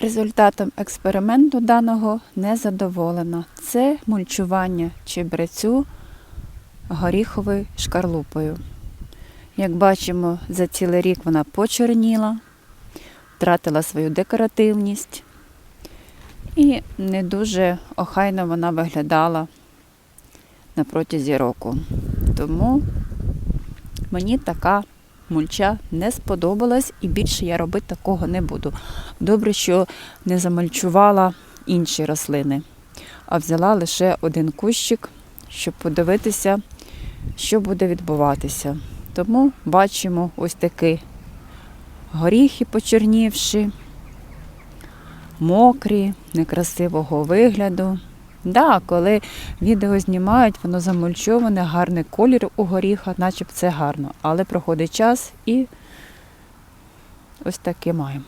Результатом експерименту даного не задоволена. Це мульчування чебрецю горіховою шкарлупою. Як бачимо, за цілий рік вона почорніла, втратила свою декоративність і не дуже охайно вона виглядала на протязі року. Тому мені така мульча не сподобалась і більше я робити такого не буду. Добре, що не замульчувала інші рослини, а взяла лише один кущик, щоб подивитися, що буде відбуватися. Тому бачимо ось такі горіхи почернівши, мокрі, некрасивого вигляду. Да, коли відео знімають, воно замульчоване, гарний колір у горіха, начеб це гарно. Але проходить час і ось таке маємо.